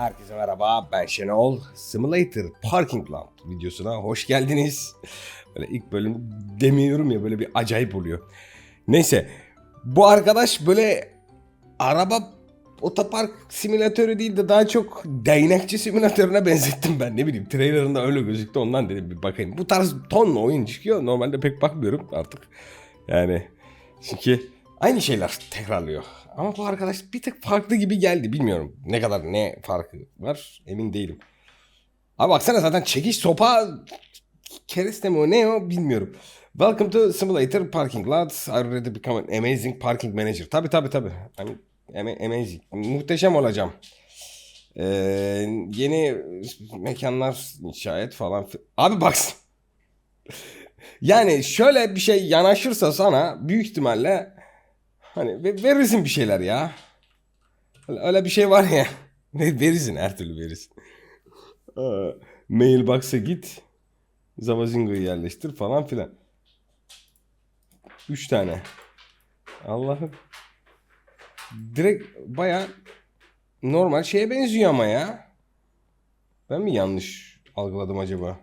Herkese merhaba ben Şenol. Simulator Parking Lot videosuna hoş geldiniz. Böyle ilk bölüm demiyorum ya böyle bir acayip oluyor. Neyse bu arkadaş böyle araba otopark simülatörü değil de daha çok değnekçi simülatörüne benzettim ben. Ne bileyim trailerında öyle gözüktü ondan dedim bir bakayım. Bu tarz tonla oyun çıkıyor. Normalde pek bakmıyorum artık. Yani çünkü aynı şeyler tekrarlıyor. Ama bu arkadaş bir tık farklı gibi geldi. Bilmiyorum ne kadar ne farkı var emin değilim. Abi baksana zaten çekiş sopa kereste mi o ne o bilmiyorum. Welcome to Simulator Parking Lot. I already become an amazing parking manager. Tabi tabi tabi. Ama- amazing. Muhteşem olacağım. Ee, yeni mekanlar inşa et falan. Abi baksın. Yani şöyle bir şey yanaşırsa sana büyük ihtimalle hani ve- verirsin bir şeyler ya. Öyle, bir şey var ya. Ve- verirsin her türlü verirsin. Aa, Mailbox'a git. Zavazingo'yu yerleştir falan filan. Üç tane. Allah'ım. Direkt baya normal şeye benziyor ama ya. Ben mi yanlış algıladım acaba?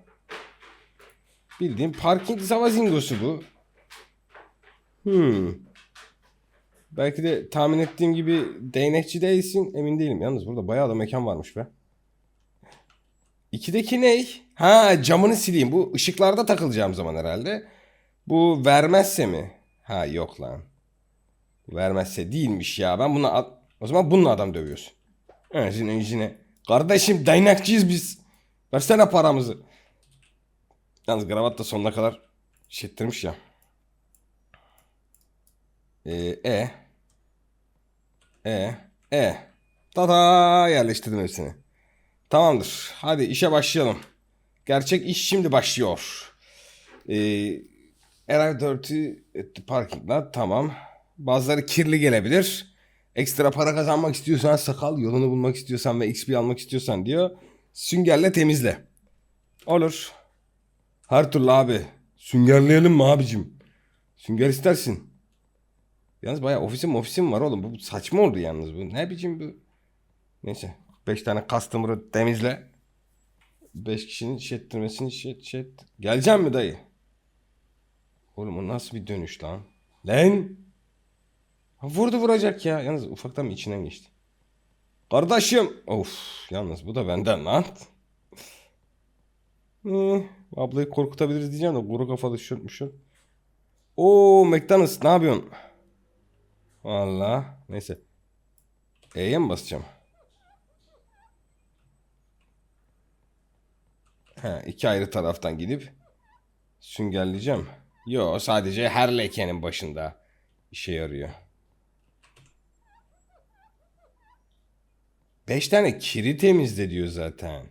Bildiğim parking zavazingosu bu. Hmm. Belki de tahmin ettiğim gibi değnekçi değilsin. Emin değilim. Yalnız burada bayağı da mekan varmış be. İkideki ne? Ha camını sileyim. Bu ışıklarda takılacağım zaman herhalde. Bu vermezse mi? Ha yok lan. Vermezse değilmiş ya. Ben buna ad- o zaman bununla adam dövüyorsun. Özüne yüzüne. Kardeşim dayanakçıyız biz. Versene paramızı. Yalnız kravat da sonuna kadar şettirmiş ya. Ee, e. E. E. Tada yerleştirdim hepsini. Tamamdır. Hadi işe başlayalım. Gerçek iş şimdi başlıyor. Ee, Arrive dirty parking lot. Tamam. Bazıları kirli gelebilir. Ekstra para kazanmak istiyorsan sakal yolunu bulmak istiyorsan ve XP almak istiyorsan diyor. Süngerle temizle. Olur. Her türlü abi. Süngerleyelim mi abicim? Sünger istersin. Yalnız bayağı ofisim ofisim var oğlum. Bu saçma oldu yalnız bu. Ne biçim bu? Neyse. 5 tane customer'ı temizle. 5 kişinin şettirmesini şet şet. Geleceğim mi dayı? Oğlum o nasıl bir dönüş lan? Lan! Vurdu vuracak ya. Yalnız ufaktan içinden geçti. Kardeşim. Of yalnız bu da benden lan. Eh, ablayı korkutabiliriz diyeceğim de kuru kafalı şört mü şört. Oo McDonald's ne yapıyorsun? Valla neyse. E'ye mi basacağım? He, iki ayrı taraftan gidip süngerleyeceğim. Yo sadece her lekenin başında işe yarıyor. Beş tane kiri temizle diyor zaten.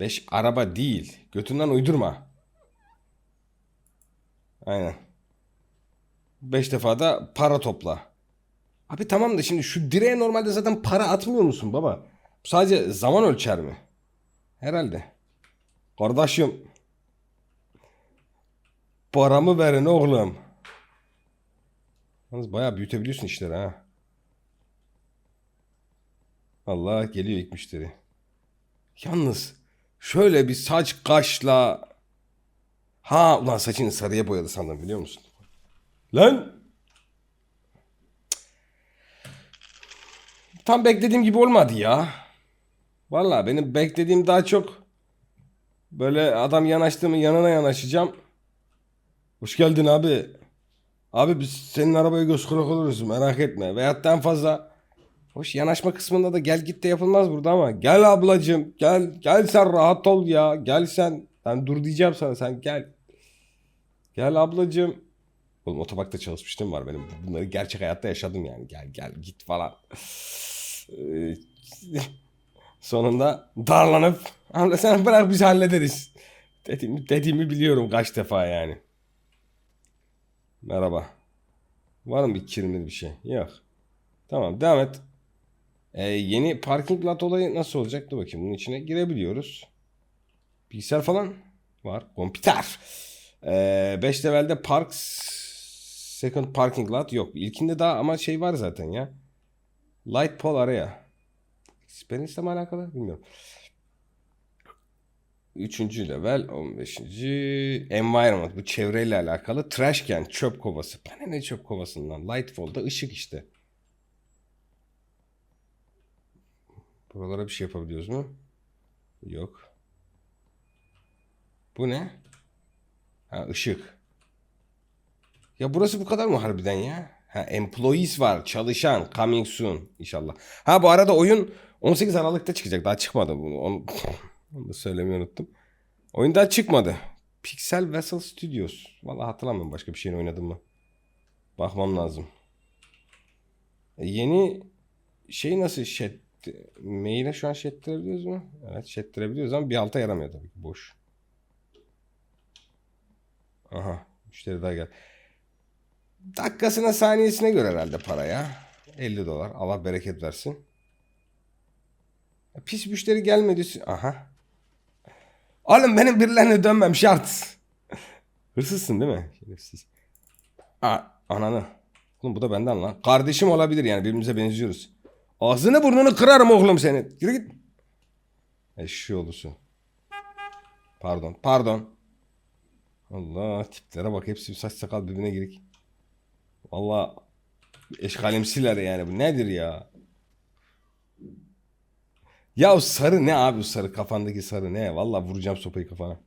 Beş araba değil. Götünden uydurma. Aynen. Beş defa da para topla. Abi tamam da şimdi şu direğe normalde zaten para atmıyor musun baba? Sadece zaman ölçer mi? Herhalde. Kardeşim. Paramı verin oğlum. Yalnız bayağı büyütebiliyorsun işleri ha. Allah geliyor ilk müşteri. Yalnız şöyle bir saç kaşla Ha ulan saçını sarıya boyadı sandım biliyor musun? Lan! Tam beklediğim gibi olmadı ya. Vallahi benim beklediğim daha çok böyle adam yanaştığımı yanına yanaşacağım. Hoş geldin abi. Abi biz senin arabaya göz kulak oluruz merak etme. Veyahut en fazla Hoş yanaşma kısmında da gel git de yapılmaz burada ama. Gel ablacığım gel gel sen rahat ol ya. Gel sen. Ben dur diyeceğim sana sen gel. Gel ablacığım. Oğlum otoparkta çalışmıştım var benim. Bunları gerçek hayatta yaşadım yani. Gel gel git falan. Ee, Sonunda darlanıp abla sen bırak biz hallederiz. Dediğimi, dediğimi biliyorum kaç defa yani. Merhaba. Var mı bir kirimli bir şey? Yok. Tamam devam et. Ee, yeni parking lot olayı nasıl olacak? Dur bakayım bunun içine girebiliyoruz. Bilgisayar falan var. Komputer. 5 levelde parks second parking lot yok. İlkinde daha ama şey var zaten ya. Light pole araya. Experience mi alakalı bilmiyorum. Üçüncü level 15. Environment bu çevreyle alakalı. Trash can çöp kovası. Bana ne çöp kovasından? Lightfall'da ışık işte. Buralara bir şey yapabiliyoruz mu? Yok. Bu ne? Ha ışık. Ya burası bu kadar mı harbiden ya? Ha employees var. Çalışan. Coming soon. inşallah. Ha bu arada oyun 18 Aralık'ta çıkacak. Daha çıkmadı bunu. Onu, onu da söylemeyi unuttum. Oyun daha çıkmadı. Pixel Vessel Studios. Vallahi hatırlamıyorum başka bir şeyin oynadım mı. Bakmam lazım. E, yeni şey nasıl chat maile şu an chattirebiliyoruz mu? Evet chattirebiliyoruz ama bir alta yaramıyor tabii ki. Boş. Aha. Müşteri daha gel. Dakikasına saniyesine göre herhalde para ya. 50 dolar. Allah bereket versin. Pis müşteri gelmedi. Aha. Oğlum benim birilerine dönmem şart. Hırsızsın değil mi? Şerefsiz. Aa, ananı. Oğlum bu da benden lan. Kardeşim olabilir yani birbirimize benziyoruz. Ağzını burnunu kırarım oğlum seni. Yürü git. Eşşi olursun. Pardon. Pardon. Allah tiplere bak hepsi saç sakal birbirine girik. Valla eşkalimsiler yani bu nedir ya? Ya sarı ne abi sarı kafandaki sarı ne? Valla vuracağım sopayı kafana.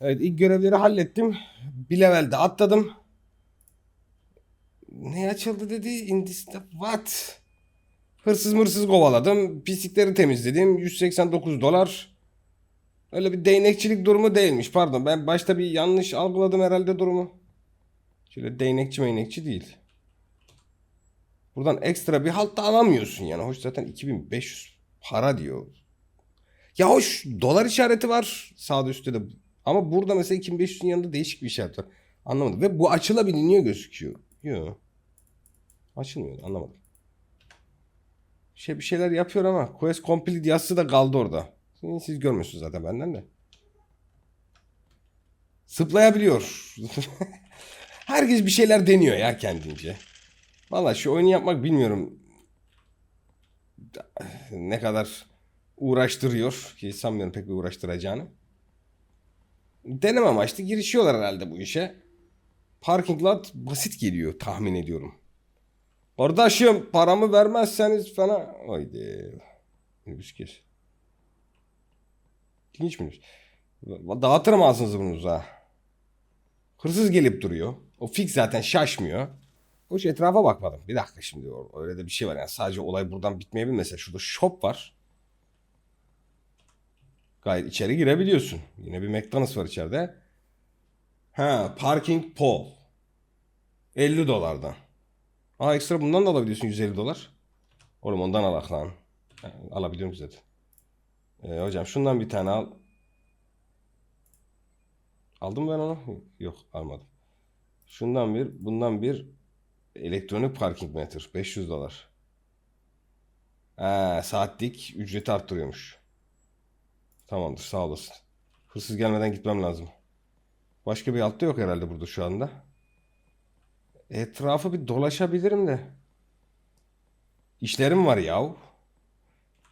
Evet ilk görevleri hallettim. Bir levelde atladım. Ne açıldı dedi? Indiste what? Hırsız mırsız kovaladım. Pislikleri temizledim. 189 dolar. Öyle bir değnekçilik durumu değilmiş. Pardon ben başta bir yanlış algıladım herhalde durumu. Şöyle değnekçi meynekçi değil. Buradan ekstra bir halt da alamıyorsun yani. Hoş zaten 2500 para diyor. Ya hoş dolar işareti var sağda üstte de. Ama burada mesela 2500'ün yanında değişik bir işaret var. Anlamadım. Ve bu açılabiliyor gözüküyor. Yok. Açılmıyor. Anlamadım. Şey bir şeyler yapıyor ama Quest Complete yazısı da kaldı orada. Siz görmüyorsunuz zaten benden de. Sıplayabiliyor. Herkes bir şeyler deniyor ya kendince. Valla şu oyunu yapmak bilmiyorum. Ne kadar uğraştırıyor ki sanmıyorum pek bir uğraştıracağını. Deneme amaçlı girişiyorlar herhalde bu işe. Parking lot basit geliyor tahmin ediyorum. Kardeşim paramı vermezseniz falan. Haydi. Minibüs kes. İlginç minibüs. Dağıtırım ağzınızı burnunuzu ha. Hırsız gelip duruyor. O fix zaten şaşmıyor. Hoş etrafa bakmadım. Bir dakika şimdi o- öyle de bir şey var. Yani sadece olay buradan bitmeyebilir. Mesela şurada shop var. Gayet içeri girebiliyorsun. Yine bir McDonald's var içeride. Ha parking pole. 50 dolardan. Aa ekstra bundan da alabiliyorsun 150 dolar. Oğlum ondan alak lan. Alabiliyorum zaten. Ee, hocam şundan bir tane al. Aldım ben onu. Yok almadım. Şundan bir, bundan bir elektronik parking meter 500 dolar. Ha, saatlik ücreti arttırıyormuş. Tamamdır sağ olasın. Hırsız gelmeden gitmem lazım. Başka bir altta yok herhalde burada şu anda. Etrafı bir dolaşabilirim de. İşlerim var yahu.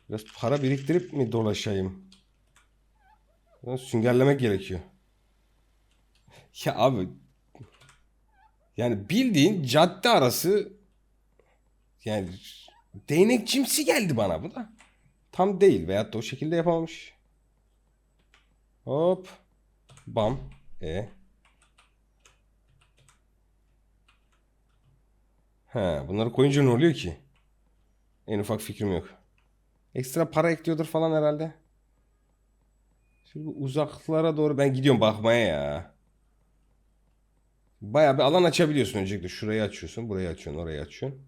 Biraz para biriktirip mi dolaşayım? Biraz süngerlemek gerekiyor. Ya abi yani bildiğin cadde arası yani değnek cimsi geldi bana bu da. Tam değil veyahut da o şekilde yapamamış. Hop. Bam. E. He, bunları koyunca ne oluyor ki? En ufak fikrim yok. Ekstra para ekliyordur falan herhalde. Şimdi uzaklara doğru ben gidiyorum bakmaya ya. Bayağı bir alan açabiliyorsun öncelikle. Şurayı açıyorsun, burayı açıyorsun, orayı açıyorsun.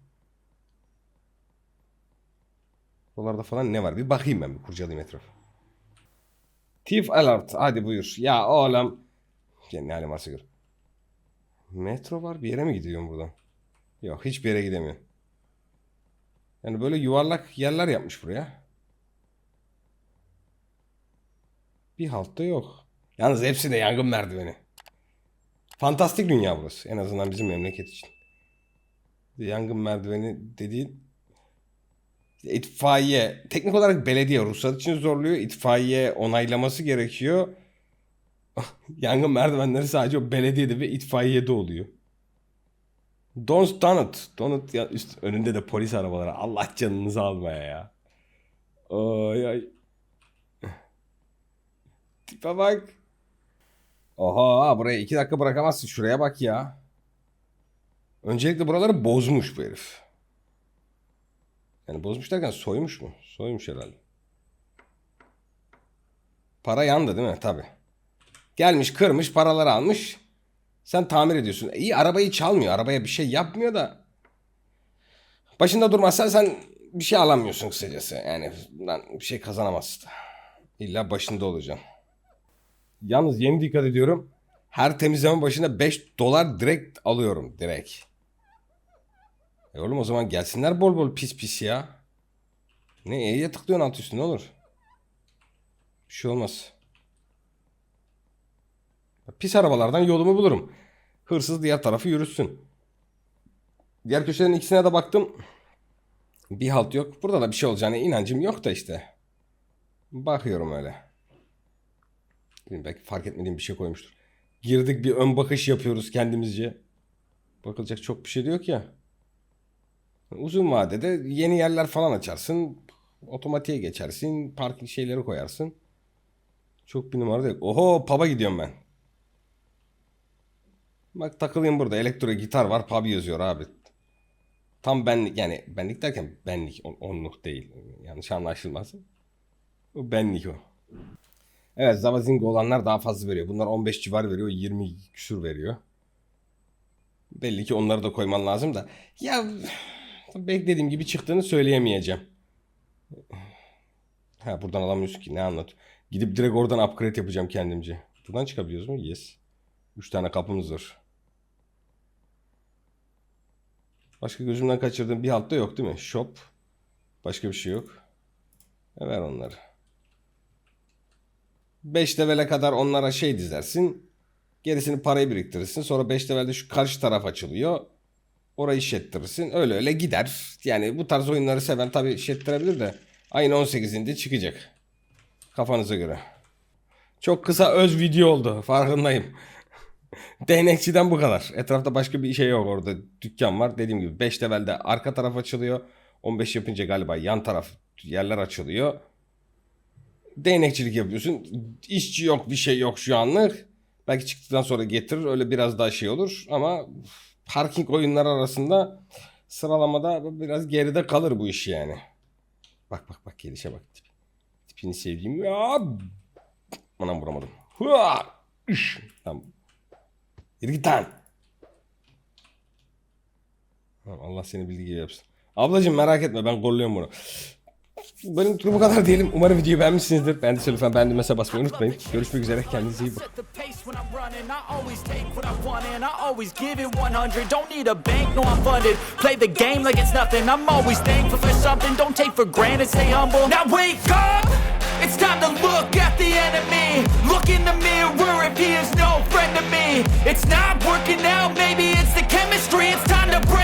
Buralarda falan ne var? Bir bakayım ben bir kurcalayayım etrafı. Thief alert. Hadi buyur. Ya oğlum. Ya ne halim varsa gör. Metro var. Bir yere mi gidiyorum buradan? Yok hiçbir yere gidemiyorum. Yani böyle yuvarlak yerler yapmış buraya. Bir halt da yok. Yalnız hepsi de yangın merdiveni. Fantastik dünya burası. En azından bizim memleket için. Yangın merdiveni dediğin itfaiye teknik olarak belediye ruhsat için zorluyor. İtfaiye onaylaması gerekiyor. Yangın merdivenleri sadece o belediyede ve itfaiyede oluyor. Don't donut. Donut ya üst önünde de polis arabaları. Allah canınızı almaya ya. Ay ay. Tipe bak. Oha buraya iki dakika bırakamazsın. Şuraya bak ya. Öncelikle buraları bozmuş bu herif. Yani bozmuş derken soymuş mu? Soymuş herhalde. Para yandı değil mi? Tabi. Gelmiş kırmış paraları almış. Sen tamir ediyorsun. İyi arabayı çalmıyor. Arabaya bir şey yapmıyor da. Başında durmazsan sen bir şey alamıyorsun kısacası. Yani bir şey kazanamazsın. İlla başında olacaksın. Yalnız yeni dikkat ediyorum. Her temizleme başına 5 dolar direkt alıyorum. Direkt. E oğlum o zaman gelsinler bol bol pis pis ya. Ne E'ye tıklıyorsun alt üstü ne olur. Bir şey olmaz. Pis arabalardan yolumu bulurum. Hırsız diğer tarafı yürüsün. Diğer köşelerin ikisine de baktım. Bir halt yok. Burada da bir şey olacağına inancım yok da işte. Bakıyorum öyle. Bilmiyorum, belki fark etmediğim bir şey koymuştur. Girdik bir ön bakış yapıyoruz kendimizce. Bakılacak çok bir şey yok ya. Uzun vadede yeni yerler falan açarsın. Otomatiğe geçersin. Parking şeyleri koyarsın. Çok bir numara değil. Oho pub'a gidiyorum ben. Bak takılayım burada. Elektro gitar var. Pub yazıyor abi. Tam benlik yani benlik derken benlik on- onluk değil. Yanlış anlaşılmasın. O benlik o. Evet Zavazingo olanlar daha fazla veriyor. Bunlar 15 civar veriyor. 20 küsür veriyor. Belli ki onları da koyman lazım da. Ya beklediğim gibi çıktığını söyleyemeyeceğim. Ha buradan alamıyorsun ki ne anlat. Gidip direkt oradan upgrade yapacağım kendimce. Buradan çıkabiliyoruz mu? Yes. 3 tane kapımız var. Başka gözümden kaçırdığım bir halt da yok değil mi? Shop. Başka bir şey yok. E ver onları. 5 levele kadar onlara şey dizersin. Gerisini parayı biriktirirsin. Sonra 5 levelde şu karşı taraf açılıyor. Orayı işlettirirsin. Öyle öyle gider. Yani bu tarz oyunları seven tabii işlettirebilir de. Ayın 18'inde çıkacak. Kafanıza göre. Çok kısa öz video oldu. Farkındayım. Değnekçiden bu kadar. Etrafta başka bir şey yok orada. Dükkan var. Dediğim gibi 5 levelde arka taraf açılıyor. 15 yapınca galiba yan taraf yerler açılıyor. Değnekçilik yapıyorsun. İşçi yok bir şey yok şu anlık. Belki çıktıktan sonra getirir öyle biraz daha şey olur ama parking oyunları arasında sıralamada biraz geride kalır bu iş yani. Bak bak bak gelişe bak. Tip- Tipini sevdiğim. Ya. Anam vuramadım. Hua! Üş. Tamam. Allah seni bildiği gibi yapsın. Ablacığım merak etme ben kolluyorum bunu. Benim durumu kadar diyelim. Umarım videoyu beğenmişsinizdir. Beğendiyseniz lütfen beğendim mesela basmayı unutmayın. Görüşmek üzere. Kendinize iyi bakın. It's time to look at the enemy. Look in the mirror if he is no friend to me. It's not working out, maybe it's the chemistry. It's time to break